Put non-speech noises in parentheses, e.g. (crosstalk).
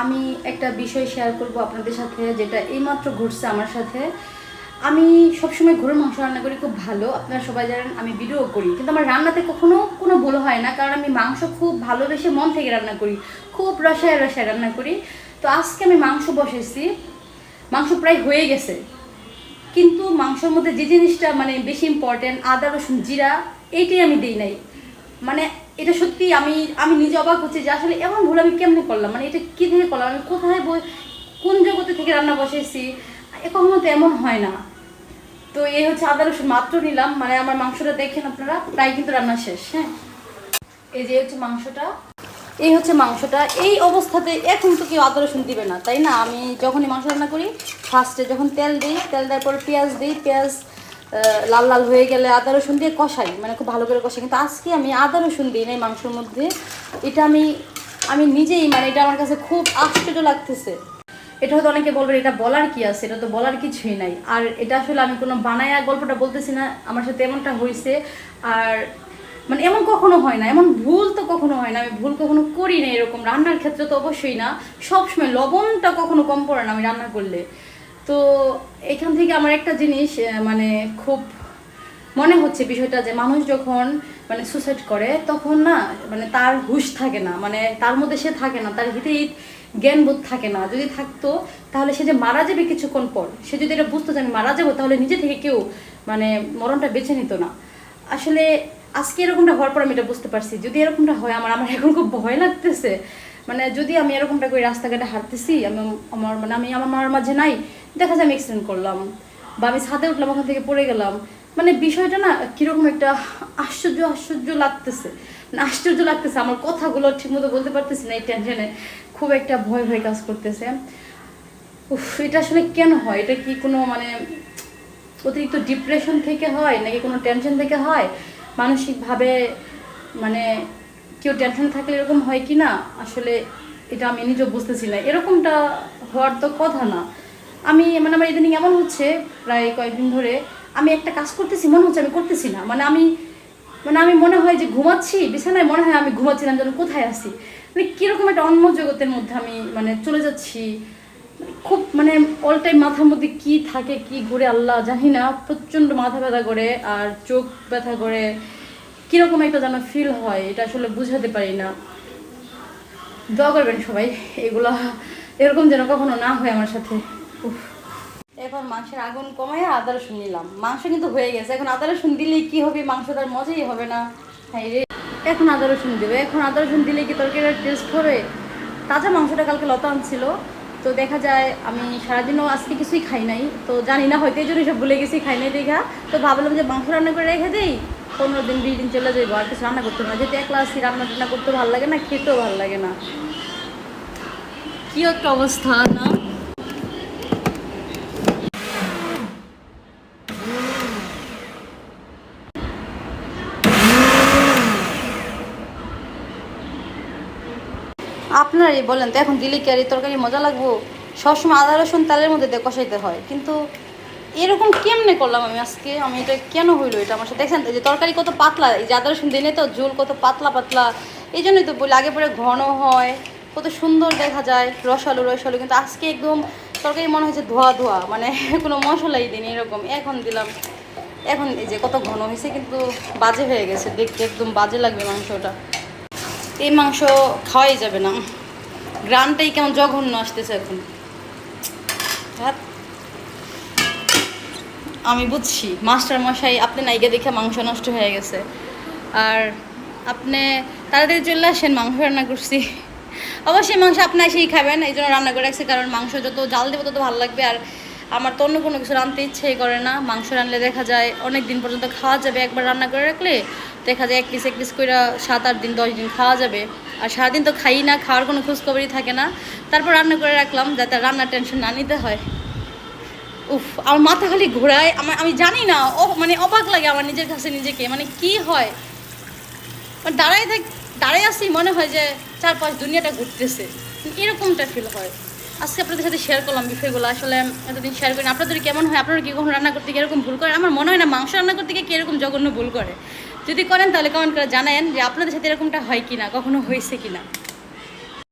আমি একটা বিষয় শেয়ার করব আপনাদের সাথে যেটা এইমাত্র ঘটছে আমার সাথে। আমি সবসময় গরুর মাংস রান্না করি, খুব ভালো। আপনারা সবাই জানেন আমি ভিডিও করি। কিন্তু আমার রান্নাতে কখনো কোনো ভুল হয় না, কারণ আমি মাংস খুব ভালোবেসে মন থেকে রান্না করি। খুব রসায় রসায় রান্না করি। তো আজকে আমি মাংস বসেছি। মাংস প্রায় হয়ে গেছে। কিন্তু মাংসের মধ্যে যে জিনিসটা মানে বেশি ইম্পর্টেন্ট আদা, রসুন, জিরা, এইটাই আমি দিই নাই। মানে এটা সত্যি আমি আমি নিজে অবাক হচ্ছি যে আসলে এমন ভুল আমি কেমনে করলাম? মানে এটা কী থেকে করলাম? আমি কোথায় বই- কোন জগতে থেকে রান্না বসেছি? কখনো তো এমন হয় না। তো এই হচ্ছে আদা রসুন মাত্র নিলাম। মানে আমার মাংসটা দেখেন আপনারা, প্রায় কিন্তু রান্না শেষ হ্যাঁ? এই যে হচ্ছে মাংসটা, এই হচ্ছে মাংসটা। এই অবস্থাতে এখন তো কেউ আদা রসুন দিবে না, তাই না? আমি যখনই মাংস রান্না করি ফার্স্টে যখন তেল দিই, তেল দেওয়ার পর পেঁয়াজ দিই, পেঁয়াজ লাল লাল হয়ে গেলে আদা, রসুন দিয়ে কষাই মানে খুব ভালো করে কষাই। কিন্তু আজকে আমি আদা, রসুন দিই নাই মাংসের মধ্যে। এটা আমি আমি নিজেই মানে এটা আমার কাছে খুব আশ্চর্য লাগতেছে। এটা হয়তো অনেকে বলবেন এটা বলার কি আছে? এটা তো বলার কিছুই নাই। আর এটা আসলে আমি কোনো বানায়া গল্পটা বলতেছি না, আমার সাথে এমনটা হয়েছে আর মানে এমন কখনো হয় না, এমন ভুল তো কখনো হয় না। আমি ভুল কখনো করি না এরকম। রান্নার ক্ষেত্রে তো অবশ্যই না। সবসময় লবণটা কখনো কম পড়ে না আমি রান্না করলে। তো এখান থেকে আমার একটা জিনিস মানে খুব মনে হচ্ছে বিষয়টা যে মানুষ যখন মানে সুসাইড করে, তখন না মানে তার হুশ থাকে না মানে তার মধ্যে সে থাকে না, তার হিতে জ্ঞানবোধ থাকে না। যদি থাকতো, তাহলে সে যে মারা যাবে কিছুক্ষণ পর, সে যদি এটা বুঝতো যে আমি মারা যাব, তাহলে নিজে থেকে কেউ মানে মরণটা বেছে নিত না। আসলে আজকে এরকমটা হওয়ার পর আমি এটা বুঝতে পারছি। যদি এরকমটা হয়, আমার আমার এখন খুব ভয় লাগতেছে। মানে যদি আমি এরকমটা করে রাস্তাঘাটে হাঁটতেছি, আমি আমার মানে আমি আমার মার মাঝে নাই, দেখা যায় আমি অ্যাক্সিডেন্ট করলাম বা আমি ছাদে উঠলাম, ওখান থেকে পড়ে গেলাম। মানে বিষয়টা না কীরকম একটা আশ্চর্য আশ্চর্য লাগতেছে। মানে আশ্চর্য লাগতেছে, আমার কথাগুলো ঠিকমতো বলতে পারতেছি না এই টেনশনে খুব একটা ভয় ভয় কাজ করতেছে। উফ, এটা আসলে কেন হয়? এটা কি কোনো মানে অতিরিক্ত ডিপ্রেশন থেকে হয়, নাকি কোনো টেনশন থেকে হয়? মানসিকভাবে মানে কেউ টেনশন থাকলে এরকম হয় কি না? আসলে এটা আমি নিজেও বুঝতেছি না। এরকমটা হওয়ার তো কথা না। আমি মানে আমার ইদানিং এমন হচ্ছে, প্রায় কয়েকদিন ধরে আমি একটা কাজ করতেছি, মনে হচ্ছে আমি করতেছি না। মানে আমি মানে আমি মনে হয় যে ঘুমাচ্ছি, বিছানায় মনে হয় আমি ঘুমাচ্ছিলাম যেন কোথায় আসি মানে কীরকম একটা অন্য জগতের মধ্যে আমি মানে চলে যাচ্ছি। খুব মানে অল টাইম মাথার মধ্যে কি থাকে, কি ঘুরে, আল্লাহ জানি না। প্রচণ্ড মাথা ব্যথা করে, আর চোখ ব্যথা করে। কীরকম একটা যেন ফিল হয়, এটা আসলে বুঝাতে পারি না। দোয়া করবেন সবাই, এগুলা এরকম যেন কখনো না হয় আমার সাথে। উফ। মাংসের আগুন কমায় আদা, রসুন নিলাম। মাংস কিন্তু হয়ে গেছে। এখন আদা, রসুন দিলেই কি হবে? মাংস তার মজাই হবে না। হ্যাঁ রে। এখন আদা, রসুন দেবে। এখন আদা, রসুন দিলে কি তরকারির টেস্ট হবে? তাজা মাংসটা কালকে লতা আনছিল তো দেখা যায়, আমি সারাদিনও আজকে কিছুই খাই নাই। তো জানি না, হয়তো এই জন্য সব ভুলে গেছি, খাই নাই দেখা। তো ভাবলাম যে মাংস রান্না করে রেখে দেই। পনেরো দিন বিশ দিন চলে যাব আর কিছু রান্না করতে না। যেহেতু একলা আসি রান্না টান্না করতে ভালো লাগে না খেতেও ভালো লাগে না। কি একটা অবস্থা না? আপনারাই বলেন তো এখন দিলে কি আর এই তরকারি মজা লাগবো? সবসময় আদা রসুন তেলের মধ্যে দিয়ে কষাইতে হয় কিন্তু এরকম কেমনে করলাম আমি আজকে? আমি এটা কেন হইল এটা আমার সাথে? দেখছেন যে তরকারি কত পাতলা, এই যে আদা রসুন দিনে তো ঝোল কত পাতলা পাতলা। এই জন্যই তো বলি, আগে পরে ঘন হয়, কত সুন্দর দেখা যায়, রসালো রসালো। কিন্তু আজকে একদম তরকারি মনে হয়েছে ধোয়া ধোয়া মানে (laughs) কোনো মশলাই দিন এরকম। এখন দিলাম, এখন এই যে কত ঘন হয়েছে কিন্তু বাজে হয়ে গেছে, দেখতে একদম বাজে লাগবে মাংসটা। এই মাংস খাওয়াই যাবে না। গ্রানটাই কেমন জঘন্য আসতেছে এখন। ধ্যাৎ। আমি বুঝছি মাস্টার মশাই আপনি নাইকে দেখে মাংস নষ্ট হয়ে গেছে। আর আপনি তাড়াতাড়ি চলে আসেন, মাংস রান্না করছি। অবশ্যই মাংস আপনি এসেই খাবেন, এই জন্য রান্না করে রাখছি, কারণ মাংস যত জাল দেবো তত ভালো লাগবে। আর আমার তো অন্য কোনো কিছু রাঁধতে ইচ্ছেই করে না। মাংস রানলে দেখা যায় অনেক দিন পর্যন্ত খাওয়া যাবে একবার রান্না করে রাখলে, দেখা যায় এক পিস এক পিস করে সাত, আট দিন, দশ দিন খাওয়া যাবে। আর সারাদিন তো খাই না, খাওয়ার কোনো খোঁজখবরই থাকে না। তারপর রান্না করে রাখলাম, যাতে রান্নার টেনশন না নিতে হয়। উফ, আমার মাথা খালি ঘোরায়, আমার আমি জানি না ও মানে অবাক লাগে আমার নিজের কাছে নিজেকে মানে কি হয়? মানে দাঁড়ায় থাক দাঁড়ায় আসি মনে হয় যে চার পাঁচ দুনিয়াটা ঘুরতেছে। এরকমটা ফিল হয়। আজকে আপনাদের সাথে শেয়ার করলাম বিষয়গুলো, আসলে এতদিন শেয়ার করি আপনাদের কেমন হয়? আপনারা কি কখন রান্না করতে গিয়ে এরকম ভুল করেন? আমার মনে হয় না, মাংস রান্না করতে গিয়ে কীরকম জঘন্য ভুল করে? যদি করেন, তাহলে কমেন্ট করে জানায়েন যে আপনাদের সাথে এরকমটা হয় কি না কখনো হয়েছে কি না